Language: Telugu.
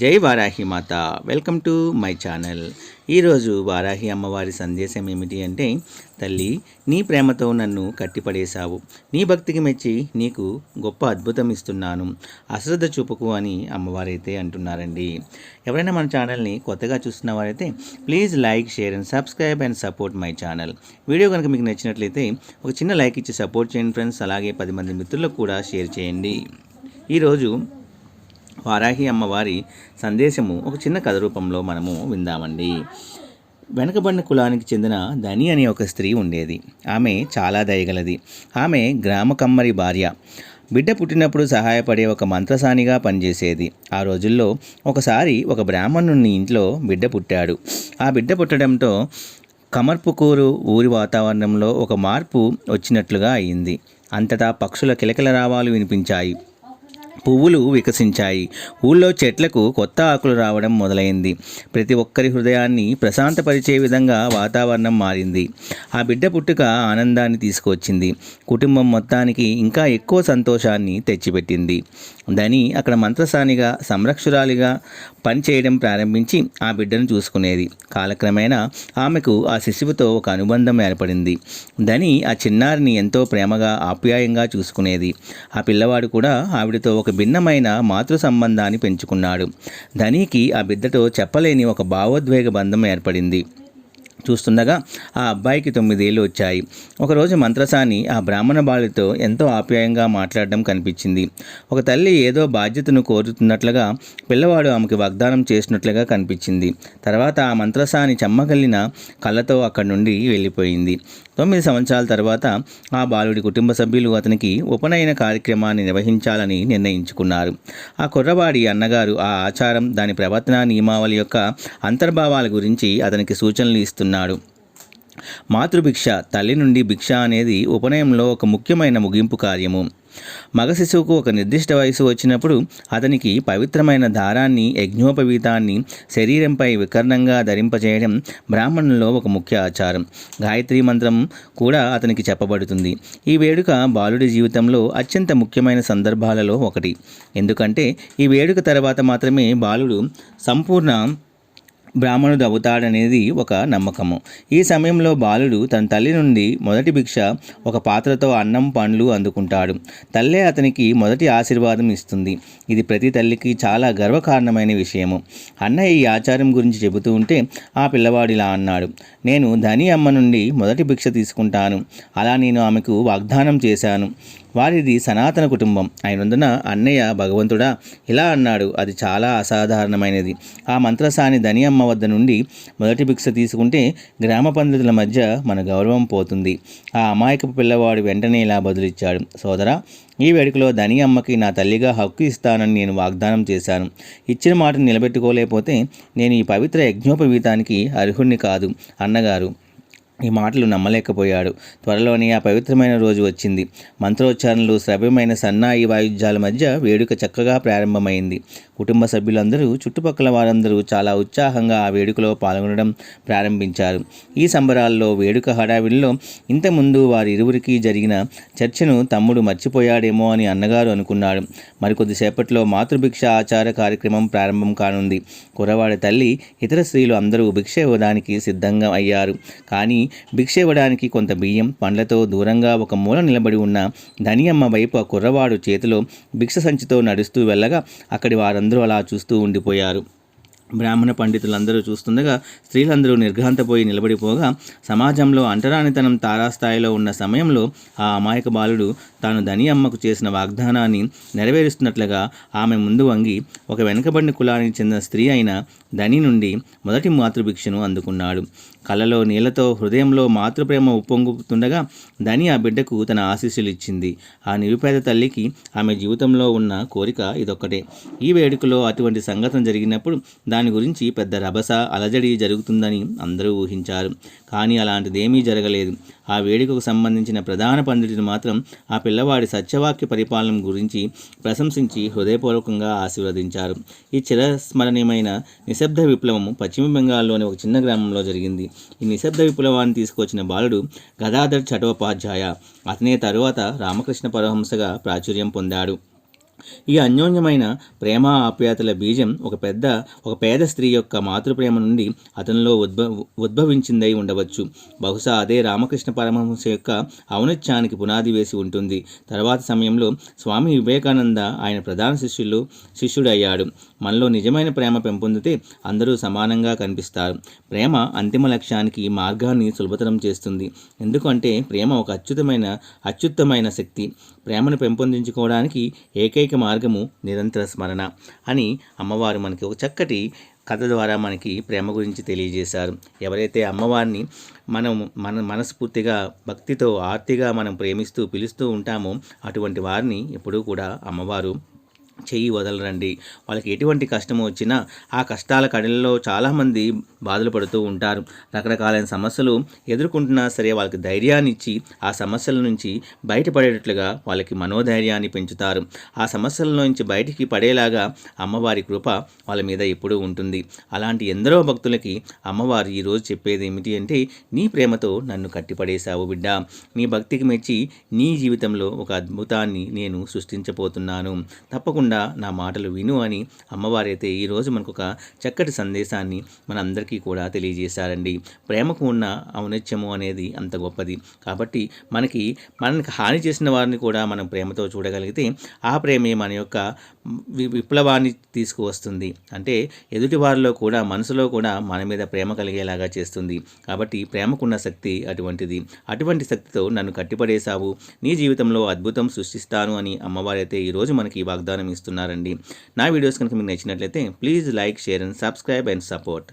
జై వారాహి మాత. Welcome to my channel. ఈరోజు వారాహి అమ్మవారి సందేశం ఏమిటి అంటే తల్లి నీ ప్రేమతో నన్ను కట్టిపడేశావు. నీ భక్తికి మెచ్చి నీకు గొప్ప అద్భుతం ఇస్తున్నాను. అశ్రద్ధ చూపుకు అని అమ్మవారైతే అంటున్నారండి. ఎవరైనా మన ఛానల్ని కొత్తగా చూస్తున్న వారైతే please like share and subscribe and support my channel. Video కనుక మీకు నచ్చినట్లయితే ఒక చిన్న లైక్ ఇచ్చి సపోర్ట్ చేయండి ఫ్రెండ్స్. అలాగే పది మంది మిత్రులకు కూడా షేర్ చేయండి. ఈరోజు వారాహి అమ్మవారి సందేశము ఒక చిన్న కథ రూపంలో మనము విందామండి. వెనకబడిన కులానికి చెందిన ధని అనే ఒక స్త్రీ ఉండేది. ఆమె చాలా దయగలది. ఆమె గ్రామ కమ్మరి భార్య. బిడ్డ పుట్టినప్పుడు సహాయపడే ఒక మంత్రసానిగా పనిచేసేది. ఆ రోజుల్లో ఒకసారి ఒక బ్రాహ్మణుని ఇంట్లో బిడ్డ పుట్టాడు. ఆ బిడ్డ పుట్టడంతో కమర్పుకూరు ఊరి వాతావరణంలో ఒక మార్పు వచ్చినట్లుగా అయింది. అంతటా పక్షుల కిలకిల రావాలు వినిపించాయి. పువ్వులు వికసించాయి. ఊళ్ళో చెట్లకు కొత్త ఆకులు రావడం మొదలైంది. ప్రతి ఒక్కరి హృదయాన్ని ప్రశాంతపరిచే విధంగా వాతావరణం మారింది. ఆ బిడ్డ పుట్టుక ఆనందాన్ని తీసుకొచ్చింది కుటుంబం మొత్తానికి ఇంకా ఎక్కువ సంతోషాన్ని తెచ్చిపెట్టింది. ధని అక్కడ మంత్రసానిగా సంరక్షురాలిగా పనిచేయడం ప్రారంభించి ఆ బిడ్డను చూసుకునేది. కాలక్రమేణా ఆమెకు ఆ శిశువుతో ఒక అనుబంధం ఏర్పడింది. ధని ఆ చిన్నారిని ఎంతో ప్రేమగా ఆప్యాయంగా చూసుకునేది. ఆ పిల్లవాడు కూడా ఆవిడతో ఒక భిన్నమైన మాతృ సంబంధాన్ని పెంచుకున్నాడు. ధనికి ఆ బిడ్డతో చెప్పలేని ఒక భావోద్వేగ బంధం ఏర్పడింది. చూస్తుండగా ఆ అబ్బాయికి తొమ్మిదేళ్ళు వచ్చాయి. ఒకరోజు మంత్రసాని ఆ బ్రాహ్మణ బాలుతో ఎంతో ఆప్యాయంగా మాట్లాడడం కనిపించింది. ఒక తల్లి ఏదో బాధ్యతను కోరుతున్నట్లుగా పిల్లవాడు ఆమెకి వాగ్దానం చేసినట్లుగా కనిపించింది. తర్వాత ఆ మంత్రసాని చెమ్మగలిన కళ్ళతో అక్కడి నుండి వెళ్ళిపోయింది. తొమ్మిది సంవత్సరాల తర్వాత ఆ బాలుడి కుటుంబ సభ్యులు అతనికి ఉపనయన కార్యక్రమాన్ని నిర్వహించాలని నిర్ణయించుకున్నారు. ఆ కుర్రవాడి అన్నగారు ఆ ఆచారం దాని ప్రవర్తన నియమావళి యొక్క అంతర్భావాల గురించి అతనికి సూచనలు ఇస్తున్నారు. చేస్తున్నాడు. మాతృభిక్ష తల్లి నుండి భిక్ష అనేది ఉపనయంలో ఒక ముఖ్యమైన ముగింపు కార్యము. మగ శిశువుకు ఒక నిర్దిష్ట వయసు వచ్చినప్పుడు అతనికి పవిత్రమైన దారాన్ని యజ్ఞోపవీతాన్ని శరీరంపై వికర్ణంగా ధరింపజేయడం బ్రాహ్మణుల్లో ఒక ముఖ్య ఆచారం. గాయత్రి మంత్రం కూడా అతనికి చెప్పబడుతుంది. ఈ వేడుక బాలుడి జీవితంలో అత్యంత ముఖ్యమైన సందర్భాలలో ఒకటి. ఎందుకంటే ఈ వేడుక తర్వాత మాత్రమే బాలుడు సంపూర్ణ బ్రాహ్మణుడు అవుతాడనేది ఒక నమ్మకము. ఈ సమయంలో బాలుడు తన తల్లి నుండి మొదటి భిక్ష ఒక పాత్రతో అన్నం పండ్లు అందుకుంటాడు. తల్లే అతనికి మొదటి ఆశీర్వాదం ఇస్తుంది. ఇది ప్రతి తల్లికి చాలా గర్వకారణమైన విషయము. అన్నయ్య ఈ ఆచారం గురించి చెబుతూ ఉంటే ఆ పిల్లవాడు ఇలా అన్నాడు. నేను ధని అమ్మ నుండి మొదటి భిక్ష తీసుకుంటాను. అలా నేను ఆమెకు వాగ్దానం చేశాను. వారిది సనాతన కుటుంబం. అయినందున అన్నయ్య భగవంతుడా ఇలా అన్నాడు. అది చాలా అసాధారణమైనది. ఆ మంత్రసాని ధని అమ్మ వద్ద నుండి మొదటి భిక్ష తీసుకుంటే గ్రామ పండితుల మధ్య మన గౌరవం పోతుంది. ఆ అమాయకపు పిల్లవాడు వెంటనే ఇలా బదులిచ్చాడు. సోదరా ఈ వేడుకలో ధని అమ్మకి నా తల్లిగా హక్కు ఇస్తానని నేను వాగ్దానం చేశాను. ఇచ్చిన మాటను నిలబెట్టుకోలేకపోతే నేను ఈ పవిత్ర యజ్ఞోపవీతానికి అర్హుణ్ణి కాదు. అన్నగారు ఈ మాటలు నమ్మలేకపోయాడు. త్వరలోనే ఆ పవిత్రమైన రోజు వచ్చింది. మంత్రోచ్చారణలు శ్రవ్యమైన సన్నాయి వాయుద్యాల మధ్య వేడుక చక్కగా ప్రారంభమైంది. కుటుంబ సభ్యులందరూ చుట్టుపక్కల వారందరూ చాలా ఉత్సాహంగా ఆ వేడుకలో పాల్గొనడం ప్రారంభించారు. ఈ సంబరాల్లో వేడుక హడావిడిలో ఇంతకుముందు వారి ఇరువురికి జరిగిన చర్చను తమ్ముడు మర్చిపోయాడేమో అని అన్నగారు అనుకున్నాడు. మరికొద్దిసేపట్లో మాతృభిక్ష ఆచార కార్యక్రమం ప్రారంభం కానుంది. కురవాడి తల్లి ఇతర స్త్రీలు అందరూ భిక్ష ఇవ్వడానికి సిద్ధంగా అయ్యారు. కానీ భిక్ష ఇవ్వడానికి కొంత బియ్యం పండ్లతో దూరంగా ఒక మూల నిలబడి ఉన్న ధనియమ్మ వైపు ఆ కుర్రవాడు చేతిలో భిక్ష సంచితో నడుస్తూ వెళ్ళగా అక్కడి వారందరూ అలా చూస్తూ ఉండిపోయారు. బ్రాహ్మణ పండితులందరూ చూస్తుండగా స్త్రీలందరూ నిర్ఘాంతపోయి నిలబడిపోగా సమాజంలో అంటరానితనం తారాస్థాయిలో ఉన్న సమయంలో ఆ అమాయక బాలుడు తాను ధని అమ్మకు చేసిన వాగ్దానాన్ని నెరవేరుస్తున్నట్లుగా ఆమె ముందు వంగి ఒక వెనుకబడిన కులానికి చెందిన స్త్రీ అయిన ధని నుండి మొదటి మాతృభిక్షను అందుకున్నాడు. కళ్ళలో నీళ్ళతో హృదయంలో మాతృప్రేమ ఉప్పొంగుతుండగా ధని ఆ బిడ్డకు తన ఆశీస్సులు ఇచ్చింది. ఆ నిరుపేద తల్లికి ఆమె జీవితంలో ఉన్న కోరిక ఇదొక్కటే. ఈ వేడుకలో అటువంటి సంఘటన జరిగినప్పుడు దాని గురించి పెద్ద రభస అలజడి జరుగుతుందని అందరూ ఊహించారు. కానీ అలాంటిదేమీ జరగలేదు. ఆ వేడుకకు సంబంధించిన ప్రధాన పండితుడు మాత్రం ఆ పిల్లవాడి సత్యవాక్య పరిపాలన గురించి ప్రశంసించి హృదయపూర్వకంగా ఆశీర్వదించారు. ఈ చిరస్మరణీయమైన నిశ్శబ్ద విప్లవం పశ్చిమ బెంగాల్లోని ఒక చిన్న గ్రామంలో జరిగింది. ఈ నిశ్శబ్ద విప్లవాన్ని తీసుకొచ్చిన బాలుడు గదాధర్ చటోపాధ్యాయ. అతనే తరువాత రామకృష్ణ పరహంసగా ప్రాచుర్యం పొందాడు. ఈ అన్యోన్యమైన ప్రేమ ఆప్యాయతల బీజం ఒక పెద్ద ఒక పేద స్త్రీ యొక్క మాతృప్రేమ నుండి అతనిలో ఉద్భ ఉద్భవించిందై ఉండవచ్చు. బహుశా అదే రామకృష్ణ పరమహంస యొక్క ఔనత్యానికి పునాది వేసి ఉంటుంది. తర్వాత సమయంలో స్వామి వివేకానంద ఆయన ప్రధాన శిష్యులు శిష్యుడయ్యాడు. మనలో నిజమైన ప్రేమ పెంపొందితే అందరూ సమానంగా కనిపిస్తారు. ప్రేమ అంతిమ లక్ష్యానికి మార్గాన్ని సులభతరం చేస్తుంది. ఎందుకంటే ప్రేమ ఒక అత్యుతమైన అత్యుత్తమైన శక్తి. ప్రేమను పెంపొందించుకోవడానికి ఏకైక మార్గము నిరంతర స్మరణ అని అమ్మవారు మనకి ఒక చక్కటి కథ ద్వారా మనకి ప్రేమ గురించి తెలియజేశారు. ఎవరైతే అమ్మవారిని మనం మన మనస్ఫూర్తిగా భక్తితో ఆర్తిగా మనం ప్రేమిస్తూ పిలుస్తూ ఉంటామో అటువంటి వారిని ఎప్పుడూ కూడా అమ్మవారు చెయ్యి వదలరండి. వాళ్ళకి ఎటువంటి కష్టం వచ్చినా ఆ కష్టాల కడలలో చాలామంది బాధలు పడుతూ ఉంటారు. రకరకాలైన సమస్యలు ఎదుర్కొంటున్నా సరే వాళ్ళకి ధైర్యాన్ని ఇచ్చి ఆ సమస్యల నుంచి బయటపడేటట్లుగా వాళ్ళకి మనోధైర్యాన్ని పెంచుతారు. ఆ సమస్యల నుంచి బయటికి పడేలాగా అమ్మవారి కృప వాళ్ళ మీద ఎప్పుడూ ఉంటుంది. అలాంటి ఎందరో భక్తులకి అమ్మవారు ఈరోజు చెప్పేది ఏమిటి అంటే నీ ప్రేమతో నన్ను కట్టిపడేశావు బిడ్డ. నీ భక్తికి మెచ్చి నీ జీవితంలో ఒక అద్భుతాన్ని నేను సృష్టించబోతున్నాను. తప్పకుండా నా మాటలు విను అని అమ్మవారైతే ఈరోజు మనకు ఒక చక్కటి సందేశాన్ని మనందరికీ కూడా తెలియజేశారండి. ప్రేమకు ఉన్న ఔన్నత్యము అనేది అంత గొప్పది. కాబట్టి మనకి మనకి హాని చేసిన వారిని కూడా మనం ప్రేమతో చూడగలిగితే ఆ ప్రేమే మన యొక్క విప్లవాన్ని తీసుకువస్తుంది. అంటే ఎదుటి వారిలో కూడా మనసులో కూడా మన మీద ప్రేమ కలిగేలాగా చేస్తుంది. కాబట్టి ప్రేమకున్న శక్తి అటువంటిది. అటువంటి శక్తితో నన్ను కట్టిపడేశావు. నీ జీవితంలో అద్భుతం సృష్టిస్తాను అని అమ్మవారైతే ఈరోజు మనకి వాగ్దానం ఇస్తున్నారండి నా వీడియోస్ కనుక మీకు నచ్చినట్లయితే please like share and subscribe and support